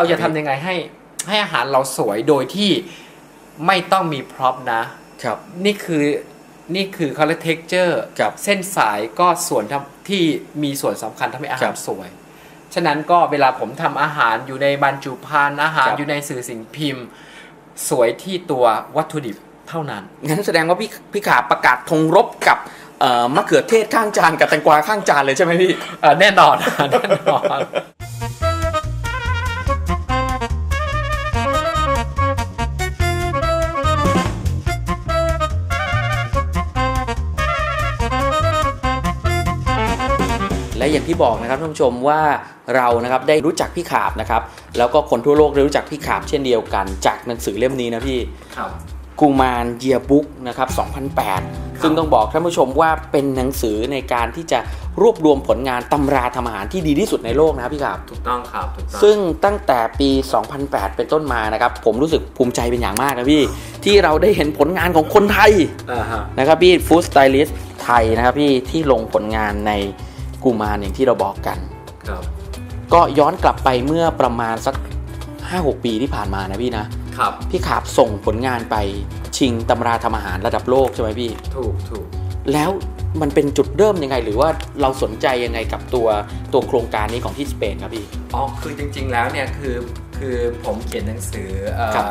เราจะทำยังไงให้ให้อาหารเราสวยโดยที่ไม่ต้องมีพร็อพนะ ครับ นี่คือนี่คือเขาเรียกเท็กเจอร์ครับเส้นสายก็ส่วนทำที่มีส่วนสำคัญทำให้อาครัหารบสวย ฉะนั้นก็เวลาผมทำอาหารอยู่ในบรรจุภัณฑ์อาหารครับอยู่ในสื่อสิ่งพิมพ์ สวยที่ตัววัตถุดิบเท่านั้น งั้นแสดงว่าพี่พี่ขาประกาศธงรบกับเอ่อมะเขือเทศข้างจานกับแตงกวาข้างจานเลยใช่ไหมพี่เอ่อแน่นอนแน่นอน อย่างที่บอกนะครับท่านผู้ชมว่าเรานะครับได้รู้จักพี่ขาบนะครับ แล้วก็คนทั่วโลกได้รู้จักพี่ขาบเช่นเดียวกัน จากหนังสือเล่มนี้นะพี่ครับ กูมารเยียบุ๊กนะครับ 2008 ซึ่งต้องบอกท่านผู้ชมว่าเป็นหนังสือในการที่จะรวบรวมผลงานตำราทำอาหารที่ดีที่สุดในโลกนะครับพี่ขาบ ถูกต้องครับถูกต้อง ซึ่งตั้งแต่ปี 2008 เป็นต้นมานะครับ ผมรู้สึกภูมิใจเป็นอย่างมากนะพี่ ที่เราได้เห็นผลงานของคนไทยอ่าฮะ นะครับพี่ฟู้ดสไตลิสต์ไทยนะครับพี่ที่ลงผลงานใน กูมารอย่างที่เราบอกกัน ครับก็ย้อนกลับไปเมื่อประมาณสัก 5-6 ปีที่ผ่านมานะพี่นะ ครับพี่ขาบส่งผลงานไปชิงตำราทำอาหารระดับโลกใช่ไหมพี่ ถูกถูกแล้วมันเป็นจุดเริ่มยังไง หรือว่าเราสนใจยังไงกับตัวตัวโครงการนี้ของที่สเปนครับพี่ อ๋อคือจริงๆแล้วเนี่ยคือคือผมเขียนหนังสือเอ่อครับ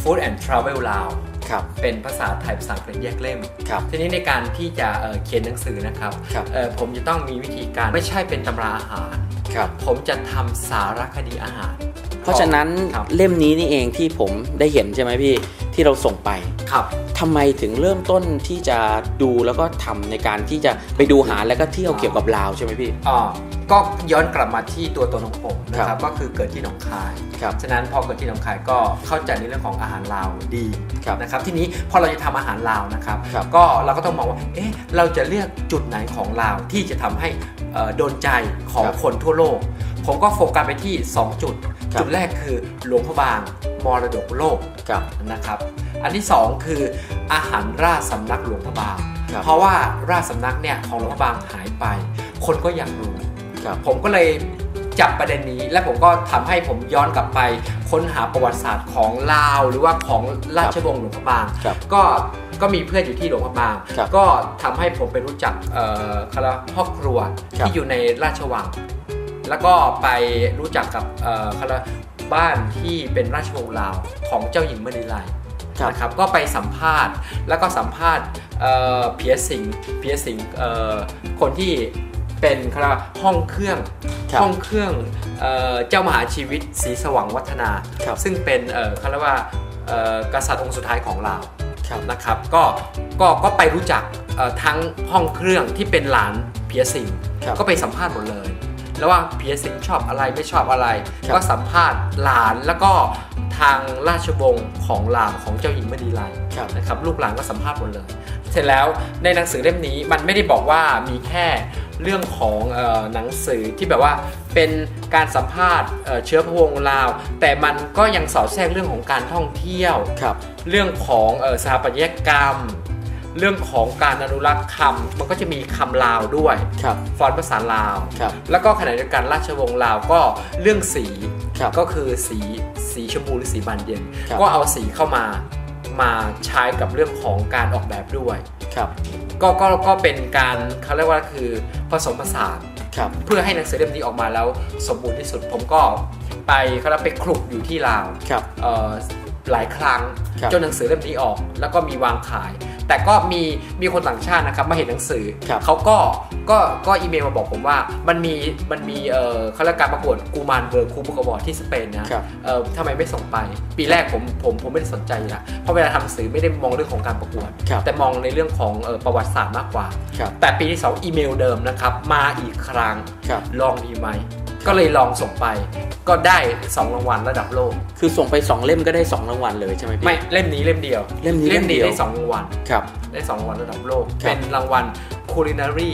Food and Travel Lao ครับ เป็นภาษาไทยภาษาอังกฤษแยกเล่มครับทีนี้ในการที่จะเอ่อเขียนหนังสือนะครับครับเอ่อผมจะต้องมีวิธีการไม่ใช่เป็นตำราอาหารครับผมจะทำสารคดีอาหาร เพราะฉะนั้นครับเล่มนี้นี่เองที่ผมได้เห็นใช่ไหมพี่ที่เราส่งไปครับทำไมถึงเริ่มต้นที่จะดูแล้วก็ทำในการที่จะไปดูหาแล้วก็เที่ยวเกี่ยวกับลาวใช่ไหมพี่อ๋อก็ย้อนกลับมาที่ตัวตนของผมนะคครัรับบก็คือเกิดที่หนองคายครับฉะนั้นพอเกิดที่หนองคายก็เข้าใจในเรื่องของอาหารลาวดีครับนะครับทีนี้พอเราจะทำอาหารลาวนะครับครับก็เราก็ต้องมองว่าเอ๊ะเราจะเลือกจุดไหนของลาวที่จะทำให้เอ่อโดนใจของครับคนทั่วโลก ผมก็โฟกัสไปที่ 2 จุดครับ จุดแรกคือหลวงพระบางมรดกโลกครับนะครับ อันที่ 2 คืออาหารราชสำนักหลวงพระบางครับเพราะว่าราชสำนักเนี่ยของหลวงพระบางหายไป คนก็อยากรู้ครับผมก็เลยจับประเด็นนี้และผมก็ทำให้ผมย้อนกลับไป ค้นหาประวัติศาสตร์ของลาว หรือว่าของราชวงศ์หลวงพระบางครับก็ก็มีเพื่อนอยู่ที่หลวงพระบางครับก็ทำให้ผมไปรู้จักเอ่อคณะครอบครัวครับที่อยู่ในราชวัง แล้วก็ไปรู้จักกับเอ่อคณะบ้านที่เป็นราชวงศ์ลาวของเจ้าหญิงมณีไลครับนะครับก็ไปสัมภาษณ์แล้วก็สัมภาษณ์เอ่อเพียสิงห์เพียสิงห์เอ่อคนที่เป็นคณะห้องเครื่องครับห้องเครื่องเอ่อเจ้ามหาชีวิตศรีสว่างวัฒนาครับซึ่งเป็นเอ่อเขาเรียกว่าเอ่อกษัตริย์องค์สุดท้ายของลาวครับนะครับก็ก็ก็ไปรู้จักเอ่อทั้งห้องเครื่องที่เป็นหลานเพียสิงห์ครับก็ไปสัมภาษณ์หมดเลย แล้วว่าเพียสิงห์ชอบอะไรไม่ชอบอะไรครับก็สัมภาษณ์หลานแล้วก็ทางราชวงศ์ของลาวของเจ้าหญิงมณีไลครับนะครับลูกหลานก็สัมภาษณ์หมดเลย เสร็จแล้วในหนังสือเล่มนี้มันไม่ได้บอกว่ามีแค่เรื่องของเออหนังสือที่แบบว่าเป็นการสัมภาษณ์เอ่อเชื้อพระวงศ์ลาว แต่มันก็ยังสอดแทรกเรื่องของการท่องเที่ยวครับเรื่องของเออสถาปัตยกรรม เรื่องของการอนุรักษ์คำมันก็จะมีคำลาวด้วยครับฟอนต์ภาษาลาวครับแล้วก็ขณะเดียวกันราชวงศ์ลาวก็เรื่องสีครับก็คือสีสีชมพูหรือสีบานเย็นครับก็เอาสีเข้ามามาใช้กับเรื่องของการออกแบบด้วยครับก็ก็ก็เป็นการเขาเรียกว่าคือผสมผสานครับเพื่อให้หนังสือเล่มนี้ออกมาแล้วสมบูรณ์ที่สุดผมก็ไปเขาเรียกไปคลุกอยู่ที่ลาวครับเอ่อหลายครั้งครับจนหนังสือเล่มนี้ออก แล้วก็มีวางขาย แต่ก็มีมีคนต่างชาตินะครับมาเห็นหนังสือครับเขาก็ก็ก็อีเมลมาบอกผมว่ามันมีมันมีเอ่อเขาเรียกการประกวดกูมานเบอร์คูบุกบอร์ที่สเปนนะครับเอ่อทำไมไม่ส่งไป ปีแรกผมผมผมไม่ได้สนใจอยู่ละเพราะเวลาทำหนังสือไม่ได้มองเรื่องของการประกวด ครับแต่มองในเรื่องของเอ่อประวัติศาสตร์มากกว่า ครับ แต่ปีที่สองอีเมลเดิมนะครับมาอีกครั้ง ครับ ลองดีไหม ก็เลยลองส่งไป ก็ได้สองรางวัลระดับโลก คือส่งไป 2 เล่มก็ได้ 2 รางวัลเลยใช่ไหมพี่ ไม่เล่มนี้เล่มเดียว เล่มนี้เล่มเดียวได้สองรางวัลครับ ได้สองรางวัลระดับโลกครับเป็นรางวัล culinary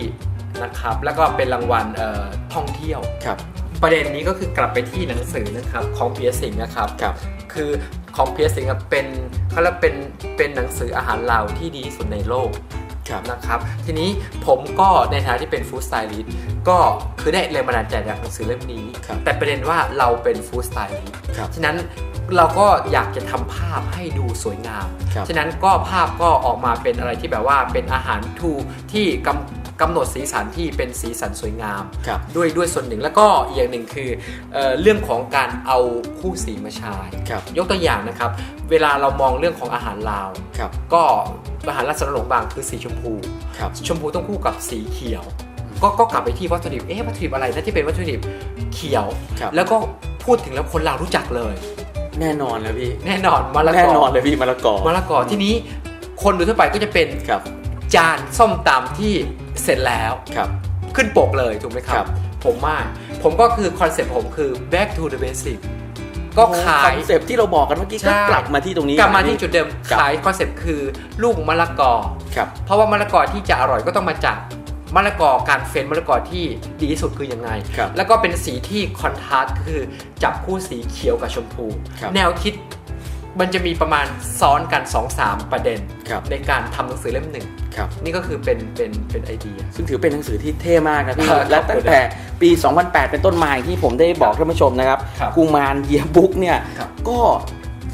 นะครับ แล้วก็เป็นรางวัลเอ่อท่องเที่ยวครับประเด็นนี้ก็คือกลับไปที่หนังสือนะครับของเพียสิงห์นะครับครับ คือของเพียสิงห์อะเป็นเขาเรียกเป็นเป็นหนังสืออาหารลาวที่ดีที่สุดในโลกครับ นะครับ ทีนี้ผมก็ในฐานะที่เป็นฟู้ดสไตลิสต์ก็คือได้แรงบันดาลใจจากหนังสือเล่มนี้ครับแต่ประเด็นว่าเราเป็นฟู้ดสไตลิสต์ครับฉะนั้นเราก็อยากจะทำภาพให้ดูสวยงามครับฉะนั้นก็ภาพก็ออกมาเป็นอะไรที่แบบว่าเป็นอาหารทูที่กำ กำหนดสีสันที่เป็นสีสันสวยงามครับด้วยด้วยส่วนหนึ่งแล้วก็อีกอย่างหนึ่งคือเออเรื่องของการเอาคู่สีมาใช้ครับยกตัวอย่างนะครับ เวลาเรามองเรื่องของอาหารลาวครับก็อาหารราชสลงบางคือสีชมพูครับชมพูต้องคู่กับสีเขียว ก็ก็กลับไปที่วัตถุดิบเอ๊ะวัตถุดิบอะไรนะที่เป็นวัตถุดิบเขียวครับแล้วก็พูดถึงแล้วคนลาวรู้จักเลย แน่นอนนะพี่แน่นอนมะละกอแน่นอนเลยพี่มะละกอมะละกอที่นี้คนโดยทั่วไปก็จะเป็นครับจานส้มตำที่ เสร็จแล้วครับขึ้นปกเลยถูกไหมคครัรับบผมมากผมก็คือคอนเซ็ปต์ผมคือ back to the basic ก็ขายคอนเซปต์ที่เราบอกกันเมื่อกี้ใช่ก็กลับมาที่ตรงนี้กลับมานะที่พี่จุดเดิมครับขายคอนเซ็ปต์คือลูกมะละกอครับเพราะว่ามะละกอที่จะอร่อยก็ต้องมาจากมะละกอการเฟ้นมะละกอที่ดีที่สุดคือยังไงครับแล้วก็เป็นสีที่คอนทราสต์คือจับคู่สีเขียวกับชมพูครับแนวคิด มันจะมีประมาณซ้อนกัน 2-3 ประเด็นครับในการทำหนังสือเล่มหนึ่งครับนี่ก็คือเป็นเป็นเป็นไอเดีย ซึ่งถือเป็นหนังสือที่เท่มากนะพี่ครับและตั้งแต่ปี 2008 เป็นต้นมาอย่างที่ผมได้บอกท่านผู้ชมนะครับครับกุมารเยียบุ๊กเนี่ยครับก็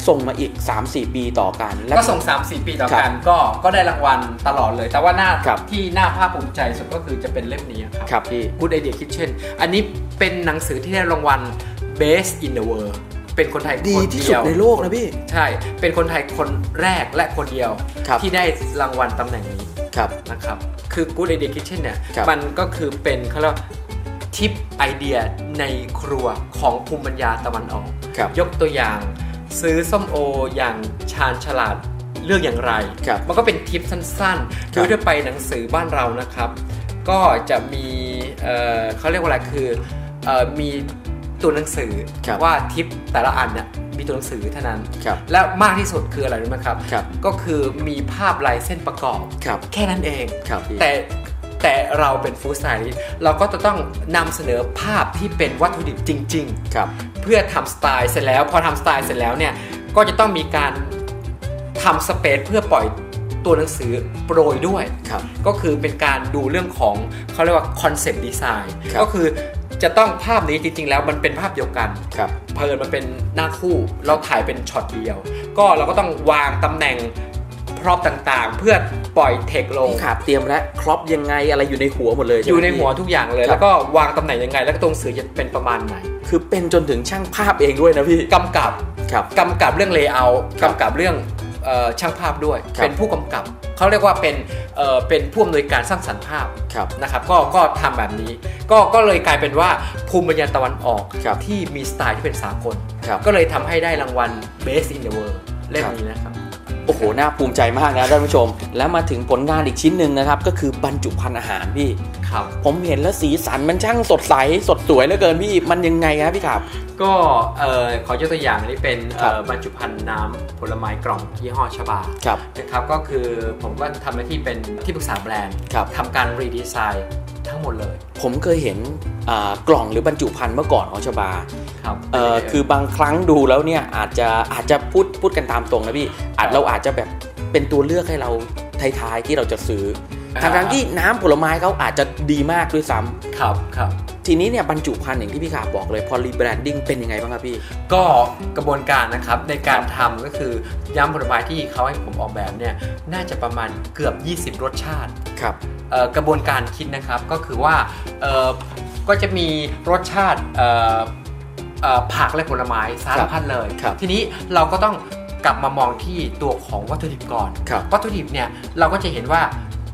ส่งมาอีก 3-4 ปีต่อกัน ก็ส่ง 3 4 ปีต่อครับกันก็ก็ได้รางวัลตลอดเลย แต่ว่าหน้าครับที่หน้าภาคภูมิใจสุดก็คือจะเป็นเล่มนี้ครับครับพี่ Good Idea Kitchen อันนี้เป็นหนังสือที่ได้รางวัล Best in the World เป็นคนไทยดีคนที่เดีสุดยวในโลกนะพี่ ใช่ เป็นคนไทยคนแรกและคนเดียว ครับ ที่ได้รางวัลตำแหน่งนี้ครับ นะครับ คือ Good Idea Kitchen เนี่ย ครับมันก็คือเป็นเขาเรียกว่าทิปไอเดียในครัวของภูมิปัญญาตะวันออก ครับยกตัวอย่างซื้อส้มโออย่างชาญฉลาดเลือกอย่างไร ครับมันก็เป็นทิปสั้นๆคโดรับยทั่วไปหนังสือบ้านเรานะครับ ก็จะมีเอ่อเขาเรียกว่าอะไรคือเอ่อมี ตัวหนังสือครับว่าทิปแต่ละอันเนี่ยมีตัวหนังสือเท่านั้นครับและมากที่สุดคืออะไรรู้ไหมครับครับ ก็คือมีภาพลายเส้นประกอบครับแค่นั้นเองครับพี่แต่แต่เราเป็นฟู้ดสไตลิสต์เราก็จะต้องนำเสนอภาพที่เป็นวัตถุดิบจริงๆครับเพื่อทำสไตล์เสร็จแล้ว พอทำสไตล์เสร็จแล้วเนี่ยก็จะต้องมีการทำสเปซเพื่อปล่อยตัวหนังสือโปรยด้วยครับก็คือเป็นการดูเรื่องของเขาเรียกว่าคอนเซปต์ดีไซน์ครับก็คือ จะต้องภาพนี้จริงๆ แล้วมันเป็นภาพเดียวกันครับเพลินมันเป็นหน้าคู่เราถ่ายเป็นช็อตเดียว ก็เราก็ต้องวางตำแหน่งพร็อพต่างๆ เพื่อปล่อยเทคลงพี่ขาบเตรียมแล้วครอปยังไงอะไรอยู่ในหัวหมดเลยอช่ไมยู่ในพี่หัวทุกอย่างเลยครับแล้วก็วางตำแหน่งยังไง แล้วก็ตรงสื่อจะเป็นประมาณไหนคือเป็นจนถึงช่างภาพเองด้วยนะพี่กำกับครับกำกับเรื่องเลเยอร์ครับกำกับเรื่องเอ่อช่างภาพด้วยครับเป็นผู้กำกับเขาเรียกว่าเป็น เอ่อเป็นผู้อำนวยการสร้างสรรค์ภาพครับนะครับก็ก็ทำแบบนี้ ก็ก็เลยกลายเป็นว่าภูมิปัญญาตะวันออกครับที่มีสไตล์ที่เป็นสากลครับก็เลยทำให้ได้รางวัล Best in the World เล่มนี้นะครับโอ้โห น่าภูมิใจมากนะท่านผู้ชม แล้วมาถึงผลงานอีกชิ้นหนึ่งนะครับ ก็คือบรรจุภัณฑ์อาหารพี่ ครับผมเห็นแล้วสีสันมันช่างสดใสสดสวยเหลือเกินพี่มันยังไงครับพี่ขับ ก็เอ่อขอยกตัวอย่างอันนี้เป็นครับเอ่อบรรจุภัณฑ์น้ำผลไม้กล่องยี่ห้อชบาครับนะครับก็คือผมก็ทำหน้าที่เป็นที่ปรึกษาแบรนด์ครับทำการรีดีไซน์ทั้งหมดเลย ผมเคยเห็นอ่ากล่องหรือบรรจุภัณฑ์เมื่อก่อนของชบาครับเอ่อคือบางครั้งดูแล้วเนี่ยอาจจะอาจจะพูดพูดกันตามตรงนะพี่อาจเราอาจจะแบบเป็นตัวเลือกให้เราท้ายๆที่เราจะซื้อ ทางทางๆที่น้ำผลไม้เขาอาจจะดีมากด้วยซ้ำครับครับทีนี้เนี่ยบรรจุภัณฑ์อย่างที่พี่ขาบอกเลยพอรีแบรนดิ้งเป็นยังไงบ้างครับพี่ก็กระบวนการนะครับในการทำก็คือย้ำผลไม้ที่เขาให้ผมออกแบบเนี่ยน่าจะประมาณเกือบ 20 รสชาติครับเอ่อกระบวนการคิดนะครับก็คือว่าเอ่อก็จะมีรสชาติเอ่อเอ่อผักและผลไม้สารพัดเลยครับทีนี้เราก็ต้องกลับมามองที่ตัวของวัตถุดิบก่อนครับวัตถุดิบเนี่ยเราก็จะเห็นว่า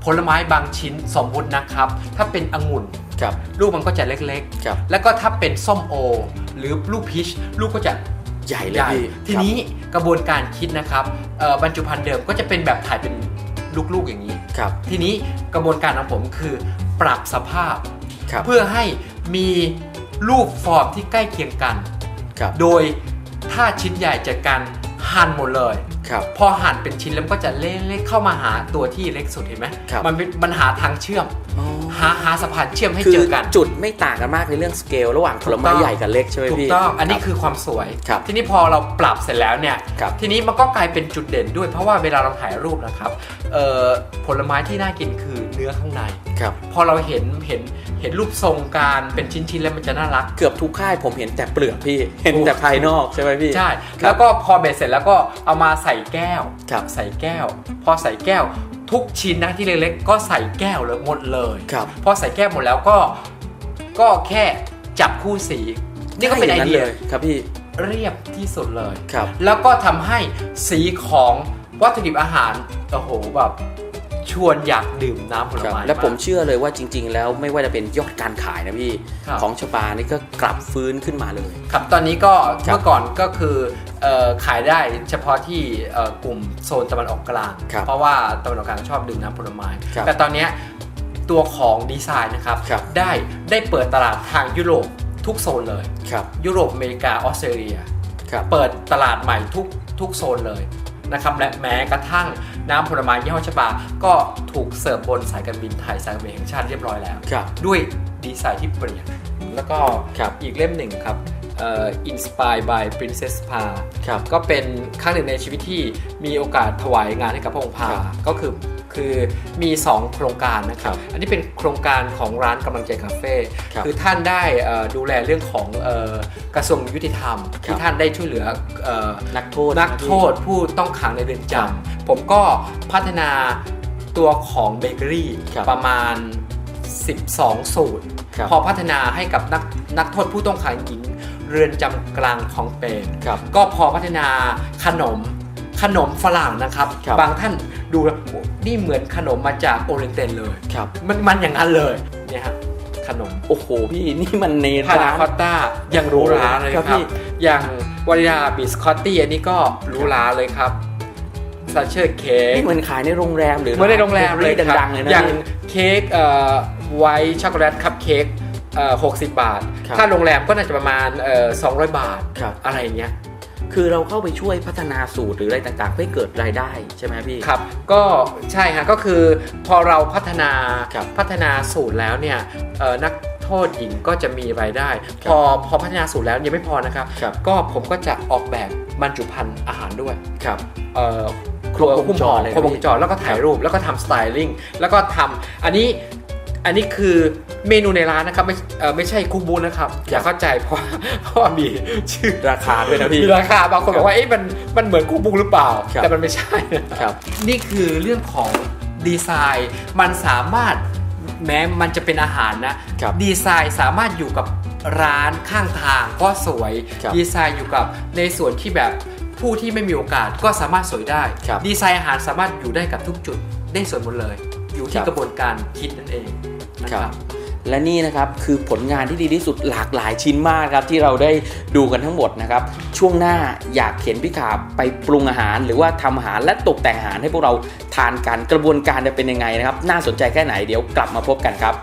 ผลไม้บางชิ้นสมมุตินะครับ ถ้าเป็นองุ่นครับลูกมันก็จะเล็กครับๆแล้วก็ถ้าเป็นส้มโอ หรือลูกพีชลูกก็จะใหญ่เลใหยญ่พี่ทีนี้กระบวนการคิดนะครับเอ่อบรรจุภัณฑ์เดิมก็จะเป็นแบบถ่ายเป็นลูกๆอย่างนี้ครับทีนี้กระบวนการของผมคือปรับสภาพครับเพื่อให้มีรูปฟอร์มที่ใกล้เคียงกันครับโดยถ้าชิ้นใหญ่จากการหั่นหมดเลย ครับพอหั่นเป็นชิ้นแล้วมันก็จะเล็กๆเข้ามาหาตัวที่เล็กสุดเห็นไหมครับมันเป็นมันหาทางเชื่อมอ๋อ หาหาสะพานเชื่อมให้คืเจอกัน จุดไม่ต่างกันมากในเรื่องสเกลระหว่างผลไม้ถูกต้องใหญ่กับเล็กใช่ไหมถูกพี่ต้อง อันนี้รับคือความสวยครับทีนี้พอเราปรับเสร็จแล้วเนี่ยครับทีนี้มันก็กลายเป็นจุดเด่นด้วยเพราะว่าเวลาเราถ่ายรูปนะครับเอ่อผลไม้ที่น่ากินคือเนื้อข้างในครับพอเราเห็นเห็นเห็นรูปทรงการเป็นชิ้นๆแล้วมันจะน่ารัก เกือบทุกค่ายผมเห็นแต่เปลือกพี่ เห็นแต่ภายนอกใช่ไหมพี่ ใช่ครับแล้วก็พอเบ็ดเสร็จแล้วก็เอามาใส่แก้วครับใส่แก้ว พอใส่แก้ว ทุกชิ้นนะที่เล็กๆก็ใส่แก้วเลยหมดเลยครับพอใส่แก้วหมดแล้วก็ก็แค่จับคู่สี นี่ก็เป็นไอด้เดียเลยครับพี่เรียบที่สุดเลยครับแล้วก็ทำให้สีของวัตถุดิบอาหารโอ้โหแบบ ชวนอยากดื่มน้ำผลครับไม้และผมากเชื่อเลยว่าจริง ๆ แล้วไม่ว่าจะเป็นยอดการขายนะพี่ครับของชบานี่ก็กลับฟื้นขึ้นมาเลย ครับตอนนี้ก็ครับเมื่อก่อนก็คือเอ่อขายได้เฉพาะที่เอ่อกลุ่มโซนตะวันออกกลางครับเพราะว่าตะวันออกกลางชอบดื่มน้ำผลไม้ครับแต่ตอนเนี้ยตัวของดีไซน์นะครับครับได้ได้เปิดตลาดทางยุโรปทุกโซนเลยครับยุโรปอเมริกาออสเตรเลียครับเปิดตลาดใหม่ทุกทุกโซนเลย นะครับและแม้กระทั่งน้ำผลไม้ยี่ห้อชบา ก็ถูกเสิร์ฟบนสายการบินไทยสายการบินแห่งชาติเรียบร้อยแล้ว ครับ ด้วยดีไซน์ที่เปลี่ยน แล้วก็ครับอีกเล่มหนึ่งครับเอ่อ Inspired by Princess Pa ครับก็เป็นครั้งหนึ่งในชีวิตที่มีโอกาสถวายงานให้กับพระองค์พา ครับ ก็คือ คือมี 2 โครงการนะครับ อันนี้เป็นโครงการของร้านกำลังใจคาเฟ่ครับคือท่านได้เอ่อดูแลเรื่องของเอ่อกระทรวงยุติธรรมครัที่บท่านได้ช่วยเหลือเอ่อนักโทษนักโทษผู้ต้องขังในเรือนจครับำผมก็พัฒนาตัวของเบเกอรี่ครับประมาณ 12 สูตรครับพอพัฒนาให้กับนักนักโทษผู้ต้องขังหญิงเรือนจำกลางของเปนครับก็พอพัฒนาขนม ขนมฝรั่งนะครับครับบางท่านดูแล้วโอ้นี่เหมือนขนมมาจากโอเรนเตนเลย ครับ มันมันอย่างนั้นเลยเนี่ยฮะขนมโอ้โหพี่นี่มันเนพานาร้าน คอตต้ายังหรู้ราเลยครับครับพี่ อย่างวานิลาบิสคอตตี้อันนี้ก็หรู้ราเลยครับซัชเชอร์เค้ก นี่เหมือนขายในโรงแรมหรือเมื่อในโรงแรมเลยครับดังๆเลยนะ อย่างพี่เค้กเอ่อไวท์ช็อกโกแลตคัพเค้กเอ่อ60บาท ครับถ้าโรงแรมก็น่าจะประมาณเอ่อ200 บาท ครับ อะไรอย่างเงี้ย คือเราเข้าไปช่วยพัฒนาสูตรหรืออะไรต่างๆเพื่อให้เกิดรายได้ใช่ไหมพี่ ครับ ก็ใช่ฮะก็คือพอเราพัฒนาครับพัฒนาสูตรแล้วเนี่ยเอ่อนักโทษหญิงก็จะมีรายได้ครับพอพอพัฒนาสูตรแล้วยังไม่พอนะครับครับ ก็ผมก็จะออกแบบบรรจุภัณฑ์อาหารด้วยครับเอ่อครบวงจรเลยครบวงจรแล้วก็ถ่ายรูปแล้วก็ทำสไตลิ่งแล้วก็ทำอันนี้ อันนี้คือเมนูในร้านนะครับ ไม่เอ่อไม่ใช่คุกบูนะครับ อย่าเข้าใจเพราะว่าเพราะว่ามีชื่อราคาด้วยนะพี่มีราคาบางคนบอกว่าเอ๊ะมันมันเหมือนคุกบุงหรือเปล่าครับแต่มันไม่ใช่นะครับ นี่คือเรื่องของดีไซน์มันสามารถแม้มันจะเป็นอาหารนะครับดีไซน์สามารถอยู่กับร้านข้างทางก็สวยครับดีไซน์อยู่กับในส่วนที่แบบผู้ที่ไม่มีโอกาสก็สามารถสวยได้ครับดีไซน์อาหารสามารถอยู่ได้กับทุกจุดได้สวยหมดเลย อยู่คที่รับกระบวนการคิดนั่นเองนะคครัรับบและนี่นะครับคือผลงานที่ดีที่สุดหลากหลายชิ้นมากครับที่เราได้ดูกันทั้งหมดนะครับ ช่วงหน้าอยากเห็นพี่ขาไปปรุงอาหาร หรือว่าทำอาหารและตกแต่งอาหารให้พวกเราทานกันกระบวนการจะเป็นยังไงนะครับ น่าสนใจแค่ไหนเดี๋ยวกลับมาพบกันครับ